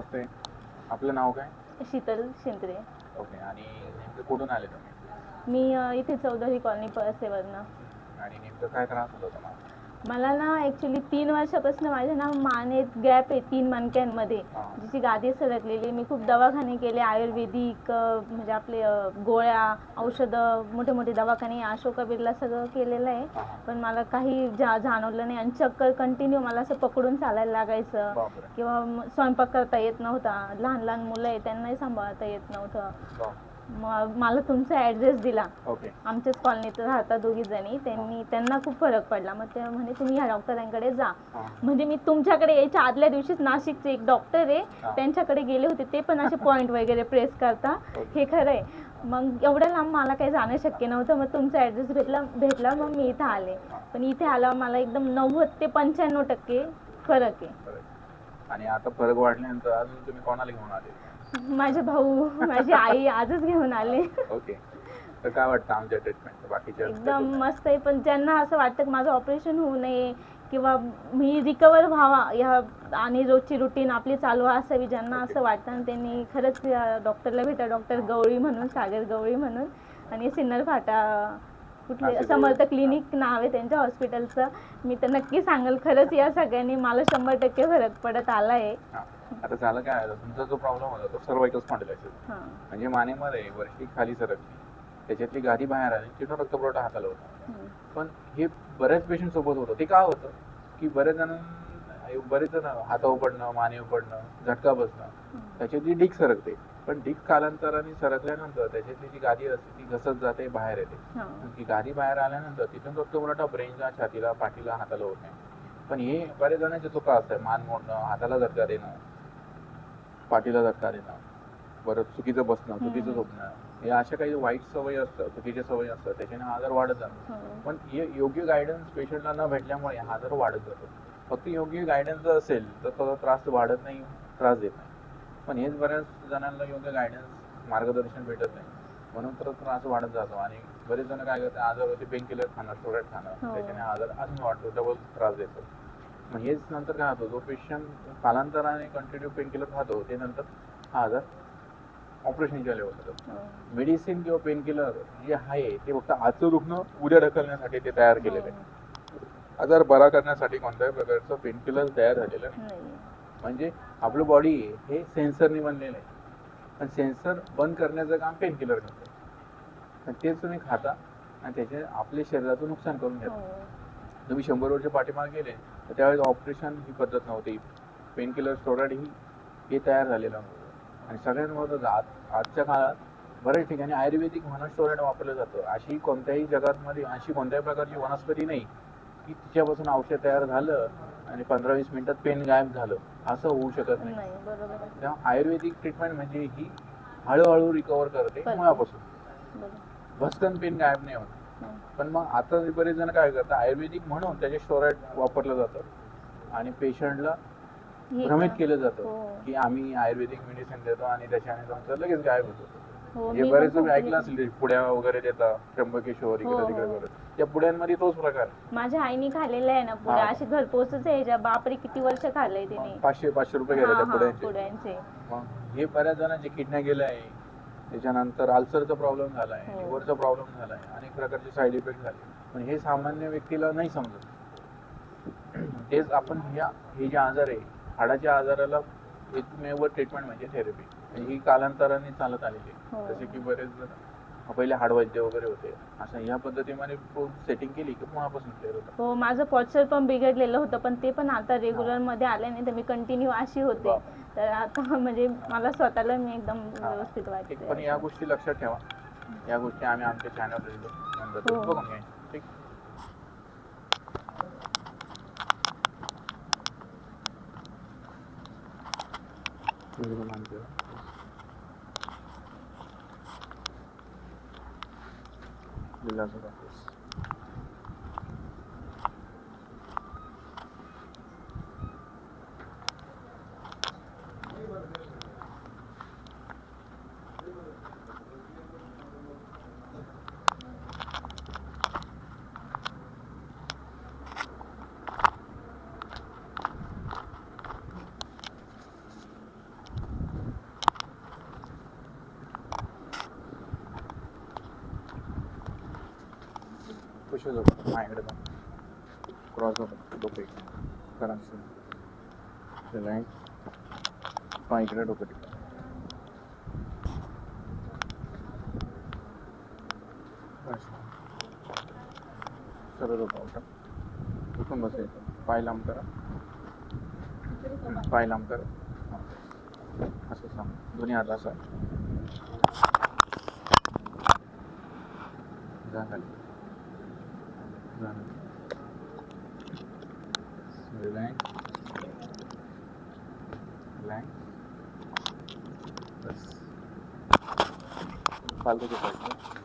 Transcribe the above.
नमस्ते. आपलं नाव काय? शीतल शिंत्रे. ओके आणि नेमकं कुठून आले तुम्ही? मी अ, इथे चौधरी कॉलनी पळसेवरनं. आणि नेमकं काय त्रास होता तुम्हाला मला ना ॲक्च्युली तीन वर्षापासून माझ्या ना मानेत गॅप आहे तीन मणक्यांमध्ये. जिची गादी सरकलेली मी खूप दवाखाने केले आयुर्वेदिक अ, म्हणजे आपले अ, गोळ्या औषधं मोठे मोठे दवाखाने अशोका बिर्ला सगळं केलेलं आहे. पण मला काही जा जाणवलं नाही आणि चक्कर कंटिन्यू मला असं पकडून चालायला लागायचं बापरे किंवा म- स्वयंपाक करता येत नव्हता लहान लहान मुलं आहे त्यांनाही सांभाळता येत नव्हतं. मग मला तुमचा ॲड्रेस दिला. ओके आमच्याच कॉलनीत राहतात दोघी जणी. त्यांनी त्यांना खूप फरक पडला. मग ते म्हणे तुम्ही ह्या डॉक्टरांकडे जा. हां. म्हणजे मी तुमच्याकडे यायच्या आदल्या दिवशीच नाशिकचे एक डॉक्टर आहे. त्यांच्याकडे गेले होते. ते पण असे पॉईंट वगैरे प्रेस करता. हे खरं आहे. मग एवढ्या लांब मला काही जाणं शक्य नव्हतं. मग तुमचा ॲड्रेस भेटला भेटला मग मी इथं आले. पण इथे आल्यावर मला एकदम नव्वद ते पंच्याण्णव टक्के फरक आहे. आणि आता फरक वाढल्यानंतर अजून तुम्ही कोणाला घेऊन आले? माझे भाऊ माझी आई आजच घेऊन आले. ओके. तर काय वाटतं आमच्या ट्रीटमेंट बाकीच्या एकदम मस्त आहे पण ज्यांना असं वाटतं की माझं ऑपरेशन होऊ नये किंवा मी रिकवर व्हावा या आणि रोजची रुटीन आपली चालू असावी ज्यांना असं वाटतं आणि त्यांनी खरंच डॉक्टरला भेटा डॉक्टर गवळी म्हणून सागर गवळी म्हणून आणि सिन्नर फाटा कुठले समर्थ क्लिनिक नाव आहे त्यांच्या हॉस्पिटलचं मी तर नक्की सांगेल खरंच या सगळ्यांनी मला शंभर टक्के फरक पडत आला आहे. आता झालं काय तुमचा जो प्रॉब्लेम होता तो सर्वाइकल स्पॉन्डिलायसिस हां. म्हणजे मानेमध्ये वर्षी खाली सरकली. त्याच्यातली गादी बाहेर आली तिथून रक्तपुरवठा हाताला होता. पण हे बऱ्याच पेशंट सोबत होतं. ते का होतं? की बरेच जण बरेच जण हातावर पडणं मानेवर पडणं झटका बसणं त्याच्यातली डिक सरकते. पण डिक कालांतराने सरकल्यानंतर त्याच्यातली जी गादी असते ती घसत जाते बाहेर येते. हां. ती गादी बाहेर आल्यानंतर तिथून रक्तपुरवठा ब्रेनला छातीला पाठीला हाताला होत नाही. पण हे बरेच जणांची चुका असतात. मान मोडणं हाताला झटका देणं पाठीला झटका देणं परत चुकीचं बसणं चुकीचं. झोपणं हे अशा काही वाईट सवयी असतात चुकीच्या सवयी असतात. त्याच्याने हा आजार वाढत जातो हां. पण हे योग्य गायडन्स पेशंटला न भेटल्यामुळे हा आजार वाढत जातो फक्त योग्य गायडन्स जर असेल तर तो त्रास वाढत नाही त्रास देत नाही. पण हेच बऱ्याच जणांना योग्य गायडन्स मार्गदर्शन भेटत नाही. म्हणून तर त्रास वाढत जातो. आणि बरेच जण काय करतात आजारवरती पेन किलर खाणं स्टोरेट खाणं हो. त्याच्याने हा आजार अजून वाढतो डबल त्रास देतो. मग हेच नंतर काय होतं जो पेशंट कालांतराने कंटिन्यू पेन किलर खातो ते नंतर हा आजार ऑपरेशनच्या लेवलला जातो. हां. मेडिसिन किंवा पेन किलर जे आहे ते फक्त आजचं दुखणं उद्या ढकलण्यासाठी ते तयार केलेलं आहे. आजार बरा करण्यासाठी कोणत्याही प्रकारचं पेन किलर तयार झालेलं नाही. म्हणजे आपलं बॉडी हे सेन्सरने बनलेलं आहे. पण सेन्सर बंद करण्याचं काम पेन किलर करतं तेच तुम्ही खाता आणि त्याचे आपल्या शरीराचं नुकसान करून घेता. हो. तुम्ही शंभर वर्ष पाठीमागे गेले तर त्यावेळेस ऑपरेशन ही पद्धत नव्हती. पेन किलर स्टोराईड ही हे तयार झालेलं नव्हतं. आणि सगळ्यात महत्त्वाचं आज आजच्या काळात बऱ्याच ठिकाणी आयुर्वेदिक म्हणून स्टोराईड वापरलं जातं. अशी कोणत्याही जगातमध्ये अशी कोणत्याही प्रकारची वनस्पती नाही की तिच्यापासून औषध तयार झालं आणि पंधरा वीस मिनिटात पेन गायब झालं असं होऊ शकत नाही नाही बरोबर आहे. तेव्हा आयुर्वेदिक ट्रीटमेंट म्हणजे ही हळूहळू रिकवर करते करते. मुळापासून बरोबर. भस्कन पेन गायब नाही होत हं. पण मग आता बरेच जण काय करतात आयुर्वेदिक म्हणून त्याचे स्टोराईड वापरलं जातं आणि पेशंटला हे भ्रमित का? केलं जातं हो. की आम्ही आयुर्वेदिक मेडिसिन देतो आणि त्याच्याने तुमचं लगेच गायब होतो हो, मी बरेच तुम्ही खूप ऐकलं असेल ते पुड्या वगैरे देतात त्र्यंबकेश्वर हो, इकडे तिकडे हो. वगैरे त्या पुड्यांमध्ये तोच प्रकार. माझ्या आईने खाल्लेलं आहे ना पुढे. हा. अशी घरपोचच आहे. ज्या बापरे किती वर्ष खाल्लंय तिने. पाचशे पाचशे रुपये गेले त्या हा, पुड्यांचे पुड्यांचे मग हे बऱ्याच जणांचे किडन्या गेल्या आहे. त्याच्यानंतर अल्सरचा प्रॉब्लेम झाला आहे. हो. लिव्हरचा प्रॉब्लेम झाला आहे. अनेक प्रकारचे साईड इफेक्ट झाले. पण हे सामान्य व्यक्तीला नाही समजत. तेच आपण ह्या हे जे आजार आहे हाडाच्या आजाराला एकमेव ट्रीटमेंट म्हणजे थेरपी ही कालांतराने चालत आलेली आहे. हो. जसे की बरेच जण पहिले हाडवैद्य वगैरे होते असं ह्या पद्धतीने सेटिंग केली की मुळापासून क्लिअर होतं. हो माझं पॉच्चर पण बिघडलेलं होतं पण ते पण आता रेग्युलरमध्ये आले नाही तर मी कंटिन्यू अशी होते. तर आता म्हणजे मला स्वतःला मी एकदम. व्यवस्थित ठीक पण या वाटते गोष्टी लक्षात ठेवा. या गोष्टी आम्ही आमच्या तुम्ही हो. बघून घ्या. ठीक. de las gracias. थोडेसे झोपा माझ्याकडे पण. क्रॉस झोपा डोके करा रिलॅक्स पहा इकडे डोकं टिका बस. सरळ झोपा उठा. उठून बसायचं पाय लांब करा. पाय लांब करा. असं सांग. दोन्ही हात असा. जा खाली जा खाली. रिलॅक्स रिलॅक्स बस फालतू झोपायचं